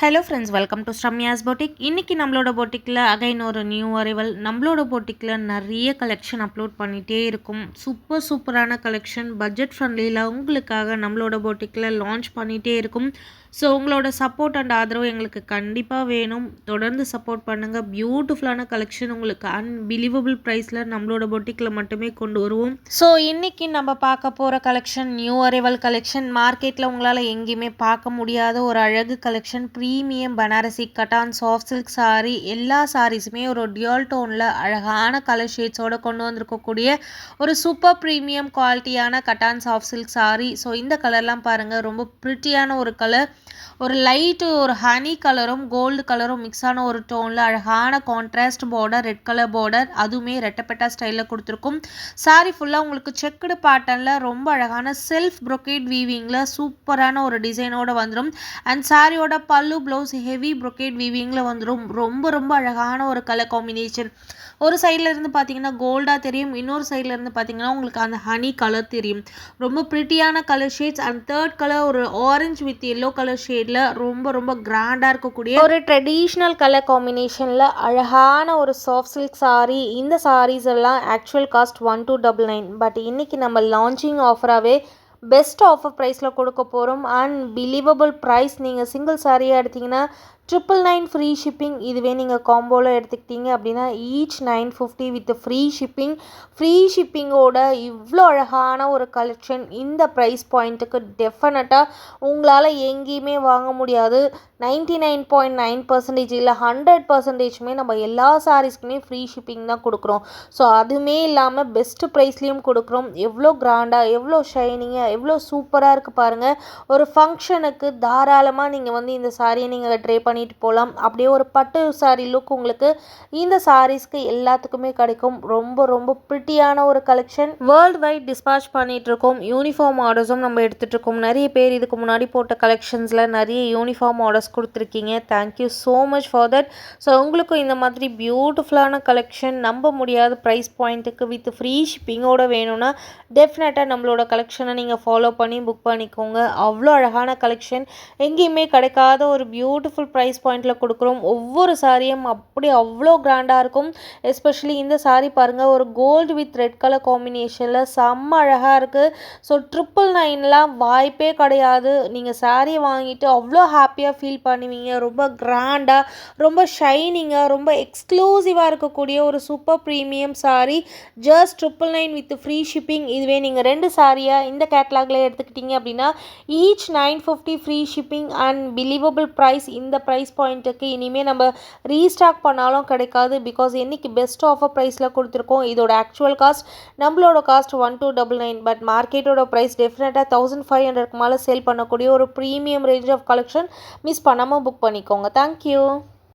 Hello friends welcome to Sramya's boutique இன்றைக்கி நம்மளோட போட்டிக்கில் அகைன் ஒரு நியூ அரைவல் நம்மளோட போட்டிக்கில் நிறைய கலெக்ஷன் அப்லோட் பண்ணிகிட்டே இருக்கும். சூப்பர் சூப்பரான கலெக்ஷன் பட்ஜெட் ஃப்ரெண்ட்லியில் உங்களுக்காக நம்மளோட போட்டிக்கில் லான்ச் பண்ணிகிட்டே இருக்கும். ஸோ உங்களோட சப்போர்ட் அண்ட் ஆதரவு எங்களுக்கு கண்டிப்பாக வேணும். தொடர்ந்து சப்போர்ட் பண்ணுங்கள் பியூட்டிஃபுல்லான கலெக்ஷன் உங்களுக்கு அன்பிலீவபிள் ப்ரைஸில் நம்மளோட பொட்டிக்கில் மட்டுமே கொண்டு வருவோம். ஸோ இன்றைக்கி நம்ம பார்க்க போகிற கலெக்ஷன் நியூ அரைவல் கலெக்ஷன் மார்க்கெட்டில் உங்களால் எங்கேயுமே பார்க்க முடியாத ஒரு அழகு collection premium Banarasi cotton soft silk sari எல்லா சாரீஸுமே ஒரு டியூல் டோனில் அழகான கலர் ஷேட்ஸோடு கொண்டு வந்திருக்கக்கூடிய ஒரு சூப்பர் ப்ரீமியம் குவாலிட்டியான cotton soft silk sari so இந்த கலர்லாம் பாருங்கள் ரொம்ப ப்ரிட்டியான ஒரு கலர் ஒரு லைட்டு ஒரு ஹனி கலரும் கோல்டு கலரும் மிக்ஸான ஒரு டோனில் அழகான contrast border red colour border அதுவுமே ரெட்டப்பெட்டா ஸ்டைலில் கொடுத்துருக்கும். சாரி ஃபுல்லாக உங்களுக்கு செக்குடு பாட்டனில் ரொம்ப அழகான செல்ஃப் ப்ரொக்கேட் வீவிங்கில் சூப்பரான ஒரு டிசைனோடு வந்துடும் அண்ட் சாரியோட பல்லு ப்ளவுஸ் ஹெவி ப்ரொக்கேட் வீவிங்கில் வந்துடும் ரொம்ப ரொம்ப அழகான ஒரு கலர் காம்பினேஷன் ஒரு சைடில் இருந்து பார்த்தீங்கன்னா கோல்டாக தெரியும். இன்னொரு சைடில் இருந்து பார்த்தீங்கன்னா உங்களுக்கு அந்த ஹனி கலர் தெரியும். ரொம்ப ப்ரிட்டியான colour shades and third colour ஒரு ஆரஞ்சு வித் எல்லோ கலர் ஷேடில் ரொம்ப ரொம்ப கிராண்டாக இருக்கக்கூடிய ஒரு ட்ரெடிஷ்னல் கலர் காம்பினேஷனில் அழகான ஒரு சாஃப்ட் சில்க் சாரீ இந்த சாரீஸ் எல்லாம் actual cost one two double nine but இன்றைக்கி நம்ம லான்ச்சிங் ஆஃபராகவே பெஸ்ட் ஆஃபர் ப்ரைஸில் கொடுக்க போகிறோம் அண்ட் பிலீவபிள் ப்ரைஸ் நீங்கள் சிங்கிள் சாரியாக எடுத்திங்கன்னா ட்ரிபிள் நைன் ஃப்ரீ ஷிப்பிங் இதுவே நீங்கள் காம்போவில் எடுத்துக்கிட்டீங்க அப்படின்னா each nine fifty with free shipping free ஷிப்பிங்கோட இவ்வளோ அழகான ஒரு கலெக்ஷன் இந்த ப்ரைஸ் பாயிண்ட்டுக்கு டெஃபினட்டாக உங்களால் எங்கேயுமே வாங்க முடியாது. Ninety nine point nine percentage இல்லை ஹண்ட்ரட் பர்சன்டேஜுமே நம்ம எல்லா சாரீஸ்க்குமே ஃப்ரீ ஷிப்பிங் தான் கொடுக்குறோம். ஸோ அதுவுமே இல்லாமல் பெஸ்ட்டு ப்ரைஸ்லேயும் கொடுக்குறோம். எவ்வளோ கிராண்டாக எவ்வளோ ஷைனிங்காக எவ்வளோ சூப்பராக இருக்குது பாருங்கள் ஒரு ஃபங்க்ஷனுக்கு தாராளமாக நீங்கள் வந்து இந்த சாரியை நீங்கள் ட்ரே பண்ணி பண்ணிட்டு போகலாம் அப்படியே ஒரு பட்டு சாரி லுக் உங்களுக்கு இந்த சாரீஸ்க்கு எல்லாத்துக்குமே கிடைக்கும். ரொம்ப ரொம்ப பிரிட்டியான ஒரு கலெக்ஷன் வேர்ல்டு வைட் டிஸ்பாச் பண்ணிட்டு இருக்கோம். யூனிஃபார்ம் ஆர்டர்ஸும் நம்ம எடுத்துட்டு இருக்கோம். நிறைய பேர் இதுக்கு முன்னாடி போட்ட கலெக்ஷன்ஸில் நிறைய யூனிஃபார்ம் ஆர்டர்ஸ் கொடுத்துருக்கீங்க. Thank you so much for that so உங்களுக்கும் இந்த மாதிரி பியூட்டிஃபுல்லான கலெக்ஷன் நம்ப முடியாத ப்ரைஸ் பாயிண்ட்டுக்கு வித் ஃப்ரீ ஷிப்பிங்கோட வேணும்னா டெஃபினட்டாக நம்மளோட கலெக்ஷனை நீங்கள் ஃபாலோ பண்ணி புக் பண்ணிக்கோங்க. அவ்வளோ அழகான கலெக்ஷன் எங்கேயுமே கிடைக்காத ஒரு பியூட்டிஃபுல் ப்ரைஸ் ப்ரைஸ் பாயிண்ட்டில் கொடுக்குறோம். ஒவ்வொரு சாரியும் அப்படி அவ்வளோ கிராண்டாக இருக்கும். எஸ்பெஷலி இந்த சாரீ பாருங்கள் ஒரு கோல்டு வித் ரெட் கலர் காம்பினேஷனில் செம்ம அழகாக இருக்குது ஸோ ட்ரிப்புள் நைன்லாம் வாய்ப்பே கிடையாது. நீங்கள் சாரியை வாங்கிட்டு அவ்வளோ ஹாப்பியாக ஃபீல் பண்ணுவீங்க. ரொம்ப கிராண்டாக ரொம்ப ஷைனிங்காக ரொம்ப எக்ஸ்க்ளூசிவாக இருக்கக்கூடிய ஒரு super premium sari just triple nine with free shipping இதுவே நீங்கள் ரெண்டு சாரியாக இந்த கேட்லாகில் எடுத்துக்கிட்டீங்க அப்படின்னா each nine fifty free shipping and believable price இந்த ப்ரைஸ் ப்ரைஸ் பாயிண்ட்டுக்கு இனிமேல் நம்ம ரீஸ்டாக் பண்ணாலும் கிடைக்காது. பிகாஸ் என்றைக்கு பெஸ்ட் ஆஃபர் ப்ரைஸில் கொடுத்துருக்கோம் இதோட ஆக்சுவல் காஸ்ட் நம்மளோட cost one two double nine but மார்க்கெட்டோட ப்ரைஸ் டெஃபினட்டாக தௌசண்ட் ஃபைவ் ஹண்ட்ரட்க்கு மேலே சேல் பண்ணக்கூடிய ஒரு premium range of collection miss பண்ணாமல் புக் பண்ணிக்கோங்க. Thank you